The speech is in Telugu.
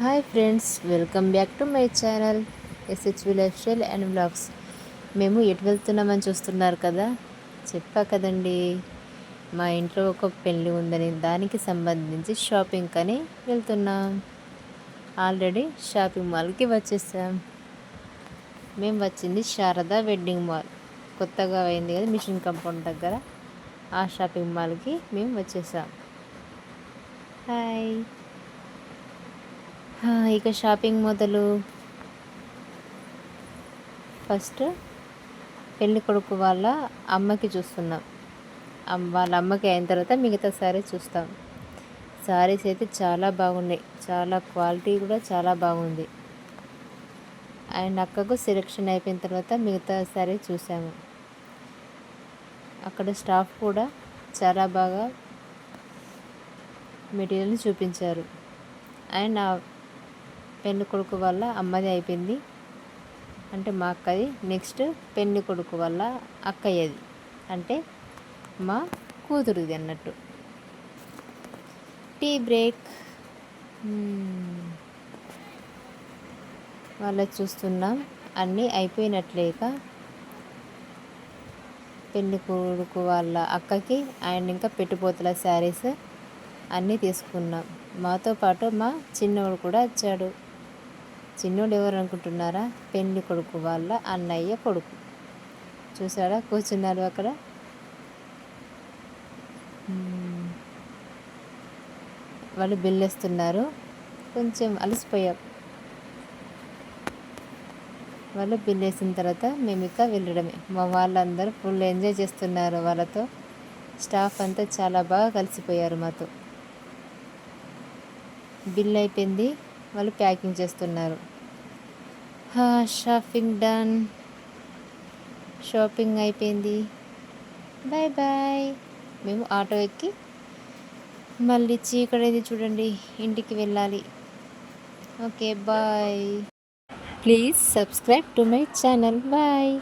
Hi friends welcome back to my channel SHV lifestyle and vlogs మేము ఎటు వెళ్తున్నామని చూస్తున్నారు కదా? చెప్పా కదండి. మా ఇంట్లో ఒక పెళ్ళి ఉందని దానికి సంబంధించి షాపింగ్ అని వెళ్తున్నాం. ఆల్రెడీ షాపింగ్ మాల్కి వచ్చేసాం. మేము వచ్చింది శారదా వెడ్డింగ్ మాల్ కొత్తగా అయింది కదా మిషన్ కంపౌండ్ దగ్గర. ఆ షాపింగ్ మాల్కి మేము వచ్చేసాం. హాయ్ ఇక షాపింగ్ మొదలు. ఫస్ట్ పెళ్ళి కొడుకు వాళ్ళ అమ్మకి చూస్తున్నాం. వాళ్ళ అమ్మకి అయిన తర్వాత మిగతా శారీ చూస్తాం. శారీస్ అయితే చాలా బాగున్నాయి. చాలా క్వాలిటీ కూడా చాలా బాగుంది. అండ్ అక్కకు సెలెక్షన్ అయిపోయిన తర్వాత మిగతా శారీ చూసాము. అక్కడ స్టాఫ్ కూడా చాలా బాగా మెటీరియల్ని చూపించారు. అండ్ పెళ్ళి కొడుకు వల్ల అమ్మది అయిపోయింది. అంటే మా అక్కది. నెక్స్ట్ పెళ్ళి కొడుకు వల్ల అక్కయ్యది. అంటే మా కూతురుది అన్నట్టు. Tea break. వాళ్ళ చూస్తున్నాం. అన్నీ అయిపోయినట్లేక పెళ్ళి కొడుకు వాళ్ళ అక్కకి అండ్ ఇంకా పెట్టుపోతుల శారీస్ అన్నీ తీసుకున్నాం. మాతో పాటు మా చిన్నవాడు కూడా వచ్చాడు. చిన్నోడు ఎవరు అనుకుంటున్నారా పెళ్ళి కొడుకు వాళ్ళ అన్నయ్య కొడుకు. చూసారా కూర్చున్నారు అక్కడ. వాళ్ళు బిల్లేస్తున్నారు. కొంచెం అలసిపోయాం. వాళ్ళు బిల్ వేసిన తర్వాత మేము ఇంకా వెళ్ళడమే. మా వాళ్ళందరూ ఫుల్ ఎంజాయ్ చేస్తున్నారు వాళ్ళతో. స్టాఫ్ అంతా చాలా బాగా కలిసిపోయారు మాతో. బిల్ అయిపోయింది. వాళ్ళు ప్యాకింగ్ చేస్తున్నారు. Shopping done. షాపింగ్ అయిపోయింది. Bye bye. మేము ఆటో ఎక్కి మళ్ళీ చీకడైంది చూడండి ఇంటికి వెళ్ళాలి. Okay bye. Please subscribe to my channel. Bye.